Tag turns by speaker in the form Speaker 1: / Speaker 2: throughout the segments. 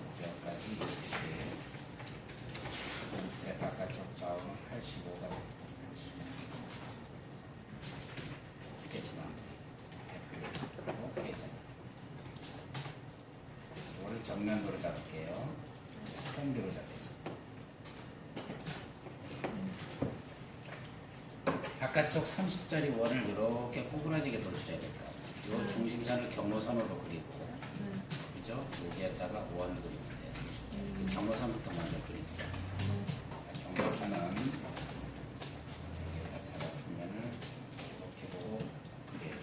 Speaker 1: 목표까지 이렇게 전체 바깥쪽 좌우는 85가 됩니다. 스케치만 대표로 빼자. 이거를 정면으로 잡을게요. 홈뷰로 잡겠습니다. 바깥쪽 30짜리 원을 이렇게 구분하지게 돌출해야 될까? 요 중심선을 경로선으로 그리고 그죠? 여기에다가 원을 그리면 돼요. 30짜리. 그 경로선부터 먼저 그리지. 자, 경로선은 여기에다 잡아보면은 이렇게 보고 그래요.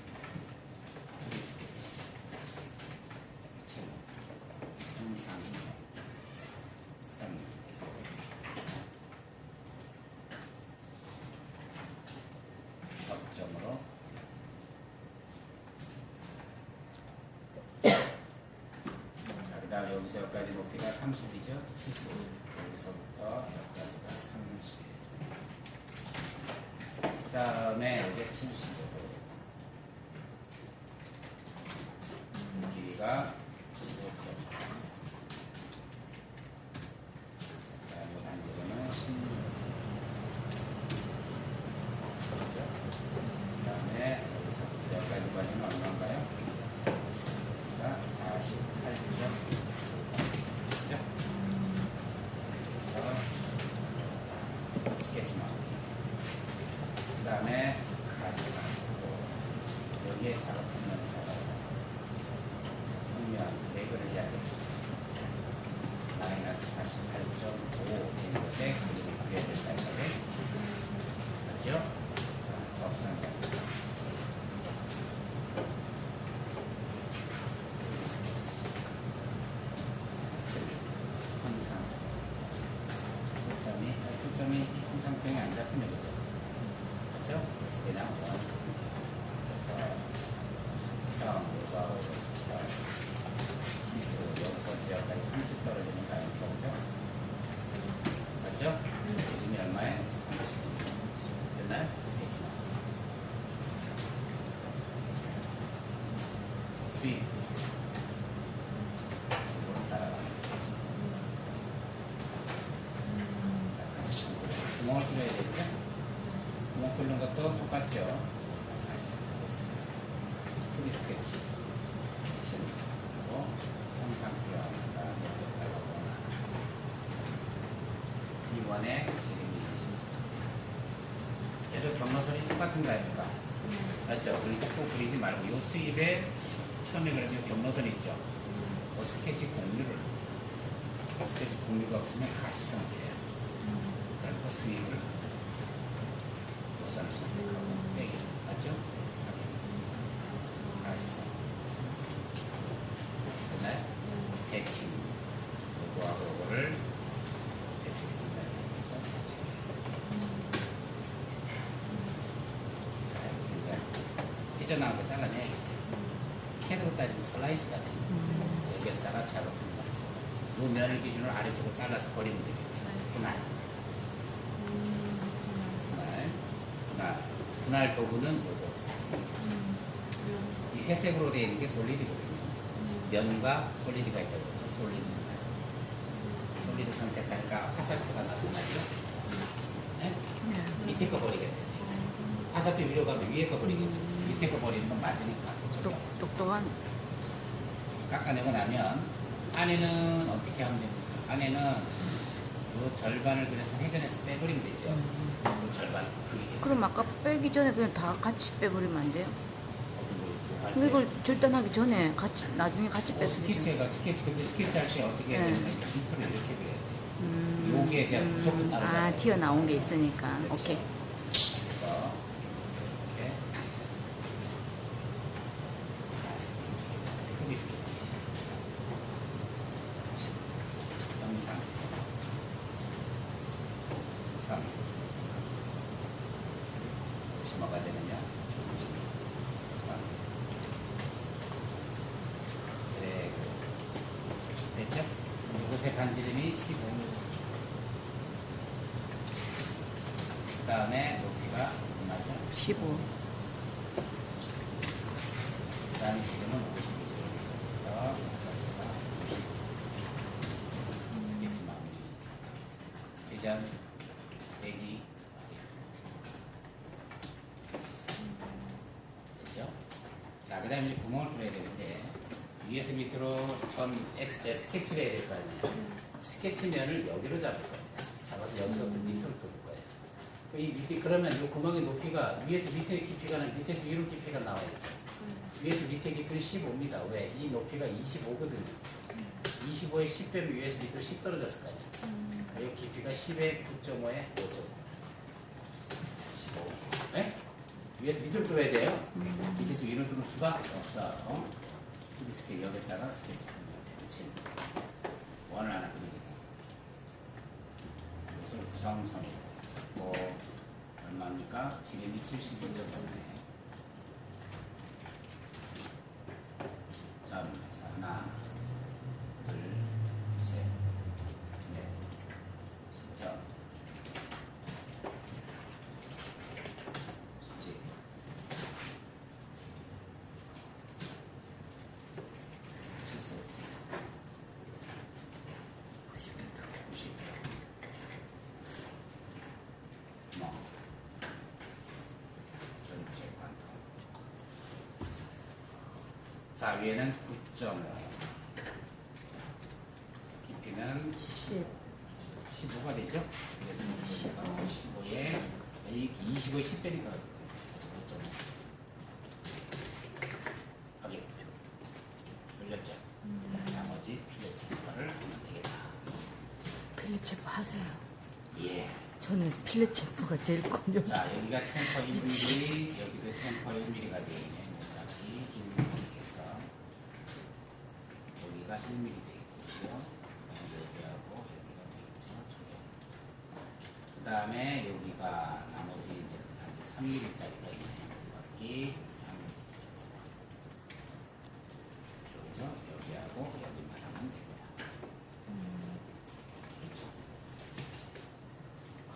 Speaker 1: 그리 스케치. 그쵸? 항상 선 해서 접점으로 자, 그 다음에 여기서 여기까지 높이가 30이죠? 70. 여기서부터 여기까지가 30. 그 다음에 이제 75도. 길이가 15점. 자, 요 반대로는 16. 그죠? 그 다음에 여기서부터 여기까지 걸리면 얼마인가요? 가 48점. 그죠? 그래서 스케치만. 그 다음에 가지상. 여기에 작업하면 작아서. 그러면 레이블을 해야겠죠. 마이너스 48.5 되는 것에 그림을 그려야 된다 이거를. 맞죠? 자, 없습니다. 항상 초점이 초점이 항상 평이 안 잡히는 거죠. 그렇죠? 그래서 그냥 원. 그래서 다음 요가 시수 여기서 여기까지 30 떨어지는 라인 거죠. 맞죠? 지금이 얼마에? 30. 옛날 스케치만. 자, 다시 구멍을 뚫어야 되죠? 구멍 뚫는 것도 똑같죠? 프리 스케치. 그리고 항상 들어갑니다. 이원의 지름이 24. 얘도 경로선이 똑같은 거 아닙니까? 맞죠? 그러니까 꼭 그리지 말고 요 수입에 처음에 그러면 경로선 있죠? 그 스케치 공유를 스케치 공유가 없으면 가시성 돼요. 그리고 수입을 우선을 선택하고 빼기 맞죠? 가시성 그다음 대칭 요거하고 요거를 대칭해준다 그래서 대칭 자 여기서 이제 삐져나온 거 잘라내야겠죠 캐로 따지면 슬라이스 같은 거 여기에다가 거죠 요 면을 기준으로 아래쪽으로 잘라서 버리면 되겠죠 분할 분할 분할 분할 도구는 요거 이 회색으로 되어 있는 게 솔리드거든요 면과 솔리드가 있다고 그랬죠. 솔리드. 솔리드 선택하니까 화살표가 나고 말이죠. 네? 밑에 거 버리게 되네. 화살표 위로 가면 위에 거 버리겠지. 밑에 거 버리는 건 맞으니까.
Speaker 2: 똑똑한
Speaker 1: 깎아내고 나면 안에는 어떻게 하면 됩니까? 안에는 요 절반을 그래서 회전해서 빼버리면 되죠. 그 절반. 그게 됐어요.
Speaker 2: 그럼 아까 빼기 전에 그냥 다 같이 빼버리면 안 돼요?
Speaker 1: 어떤
Speaker 2: 근데
Speaker 1: 때.
Speaker 2: 이걸 절단하기 전에 같이 나중에 같이
Speaker 1: 어,
Speaker 2: 뺐으면.
Speaker 1: 스케치가 스케치 근데 스케치 할 때 어떻게 해야
Speaker 2: 네.
Speaker 1: 되냐면 밑으로 이렇게 그려야 돼.
Speaker 2: 음,
Speaker 1: 여기에 대한 구속도 따르잖아요.
Speaker 2: 아 튀어나온 게 있으니까
Speaker 1: 그렇죠.
Speaker 2: 오케이
Speaker 1: 그래서 이렇게 크기 스케치 그렇지. 영상 3 혹시 뭐가 되느냐 조금씩 3 그래 됐죠? 반지름이 15 그 다음에 높이가 얼마죠?
Speaker 2: 15
Speaker 1: 그 다음에 지금은 50이죠. 여기서부터 여기까지가 50. 스케치 마무리. 회전, 빼기, 됐죠? 자, 그 다음에 이제 구멍을 뚫어야 되는데, 위에서 밑으로 전 X자 스케치를 해야 될 거 아니에요. 스케치면을 여기로 잡을 겁니다. 잡아서 여기서부터 밑으로 뚫을 거예요. 그이 밑에 그러면 이 구멍의 높이가 위에서 밑에 깊이가 밑에서 위로 깊이가 나와야죠. 위에서 밑에 깊이는 15입니다. 왜? 이 높이가 25거든요. 25에 10 빼면 위에서 밑으로 10 떨어졌을 거 아니에요. 이 깊이가 10에 9.5에 5.5. 15. 네? 위에서 밑으로 뚫어야 돼요. 밑에서 위로 뚫을 수가 없어. 이 스케치 여기다가 스케치 그렇지. 원을 하나 그리겠죠. 이것을 구성선으로 잡고 얼마입니까? 지름이 75.5네. 자, 그래서 하나, 둘, 셋, 넷, 여, 수직, 칠십, 구십, 뭐, 전체 관통. 자, 위에는 9.5. 깊이는
Speaker 2: 10.
Speaker 1: 15가 되죠? 그래서 15에 25에 10 빼니까 5.5. 하게 돌렸죠? 나머지 필렛 챔퍼를 하면 되겠다.
Speaker 2: 필렛 체프 하세요.
Speaker 1: 예.
Speaker 2: 저는 필렛 체프가 제일 곤욕.
Speaker 1: 자, 여기가 챔퍼 1mm, 여기도 챔퍼 1mm가 되어 있네. 여기 1mm 해서 여기가 1mm 되어 있고요. 여기하고 여기가 되어 있죠. 그 다음에 여기가 나머지 이제 3mm짜리가 있네요. 여기 3mm.